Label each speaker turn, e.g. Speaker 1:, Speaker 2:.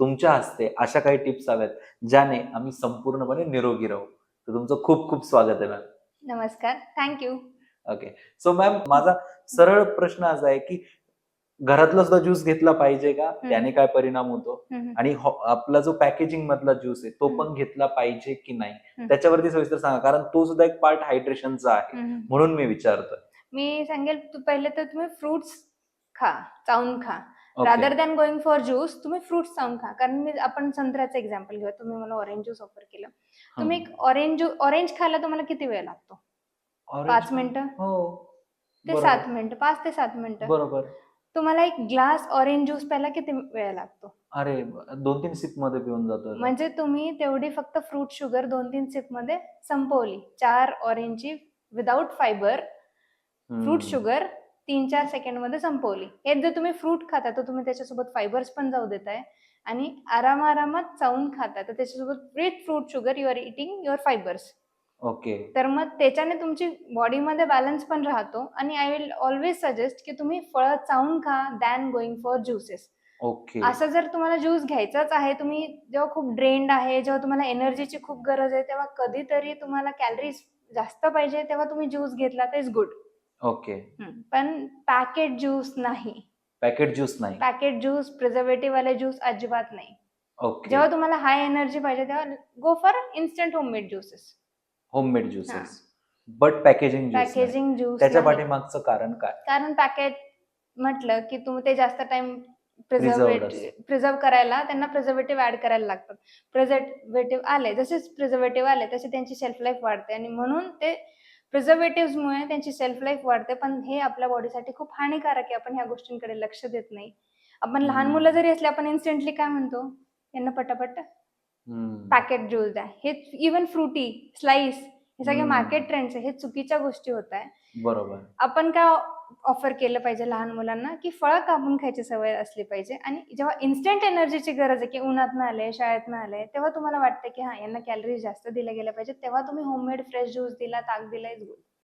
Speaker 1: तुमच्या हस्ते अशा काही टिप्स हव्यात ज्याने आम्ही संपूर्णपणे निरोगी राहू. तर तुमचं खूप खूप स्वागत आहे मॅम
Speaker 2: नमस्कार. थँक्यू
Speaker 1: ओके सो मॅम माझा सरळ प्रश्न असा आहे की घरातला सुद्धा ज्यूस घेतला पाहिजे का? त्याने काय परिणाम होतो? आणि हो- आपला जो पॅकेजिंग मधला ज्यूस आहे तो पण घेतला पाहिजे की नाही? त्याच्यावरती सविस्तर सांगा कारण तो सुद्धा एक पार्ट हायड्रेशनचा आहे. म्हणून मी विचारतोय.
Speaker 2: मी सांगेल पहिले तर तुम्ही फ्रुट्स खा चावून खा. Rather than going for juice तुम्ही फ्रुट्स चावून खा. कारण मी आपण संत्र्याचं एक्झाम्पल घेऊया. तुम्ही मला ऑरेंज ज्यूस ऑफर केलं. तुम्ही एक ऑरेंज ऑरेंज खायला तुम्हाला किती वेळ लागतो? पाच? मिनिटं?
Speaker 1: हो.
Speaker 2: ते. सात मिनिटं पाच ते सात मिनिटं.
Speaker 1: बरोबर.
Speaker 2: तुम्हाला एक ग्लास ऑरेंज ज्यूस प्यायला किती वेळ लागतो?
Speaker 1: अरे दोन तीन सिपमध्ये पिऊन जातो
Speaker 2: म्हणजे तुम्ही तेवढी फक्त फ्रूट शुगर दोन तीन सिपमध्ये संपवली. चार ऑरेंजची विदाऊट फायबर फ्रूट शुगर तीन चार सेकंडमध्ये संपवली. हेच जर तुम्ही फ्रूट खाता तर तुम्ही त्याच्यासोबत फायबर्स पण जाऊ देताय. आणि आराम आरामात चावून खाता तर त्याच्यासोबत with fruit sugar you are eating your fibres
Speaker 1: okay
Speaker 2: तर मग त्याच्याने तुमची बॉडीमध्ये बॅलन्स पण राहतो आणि आय विल ऑलवेज सजेस्ट की तुम्ही फळं चावून खा than going for juices
Speaker 1: okay
Speaker 2: असं जर तुम्हाला ज्यूस घ्यायचाच आहे तुम्ही जेव्हा खूप ड्रेंड आहे जेव्हा तुम्हाला एनर्जीची खूप गरज आहे तेव्हा कधीतरी तुम्हाला कॅलरीज जास्त पाहिजे तेव्हा तुम्ही ज्यूस घेतला तर इज गुड
Speaker 1: ओके.
Speaker 2: पण पॅकेट ज्यूस नाही.
Speaker 1: पॅकेट ज्यूस नाही.
Speaker 2: पॅकेट ज्यूस प्रिझर्वेटिव्ह वाले ज्यूस अजिबात नाही.
Speaker 1: ओके.
Speaker 2: जेव्हा तुम्हाला हाय एनर्जी पाहिजे तेव्हा go for instant homemade juices
Speaker 1: homemade juices but packaging juice
Speaker 2: packaging juice
Speaker 1: त्याच्या पाठीमागचं कारण काय?
Speaker 2: कारण पॅकेट म्हटलं की तुम्ही ते जास्त टाइम
Speaker 1: Preserved
Speaker 2: प्रिझर्वेटिव्ह प्रिझर्व करायला त्यांना प्रिझर्वेटिव्ह ऍड करायला लागतात. प्रिझर्वेटिव्ह आले जसेच प्रिझर्वेटिव्ह आले तसे त्यांची सेल्फ लाईफ वाढते आणि म्हणून ते प्रिझर्वेटिव्हमुळे त्यांची सेल्फ लाईफ वाढते पण हे आपल्या बॉडीसाठी खूप हानिकारक आहे. आपण ह्या गोष्टींकडे लक्ष देत नाही. आपण लहान. मुलं जरी असले आपण इन्स्टंटली काय म्हणतो? यांना पटापट. पॅकेट ज्यूस द्या. हे इवन फ्रुटी स्लाइस हे सगळे. मार्केट ट्रेंड्स आहे. हे चुकीच्या गोष्टी होत आहे.
Speaker 1: बरोबर.
Speaker 2: आपण काय ऑफर केलं पाहिजे लहान मुलांना की फळं कापून खायची सवय असली पाहिजे. आणि जेव्हा इन्स्टंट एनर्जीची गरज आहे की उन्हातनं आले शाळेतनं आले तेव्हा तुम्हाला वाटतं की हा यांना कॅलरीज जास्त दिल्या गेल्या पाहिजे तेव्हा तुम्ही होममेड फ्रेश ज्यूस दिला ताक दिला इज गुड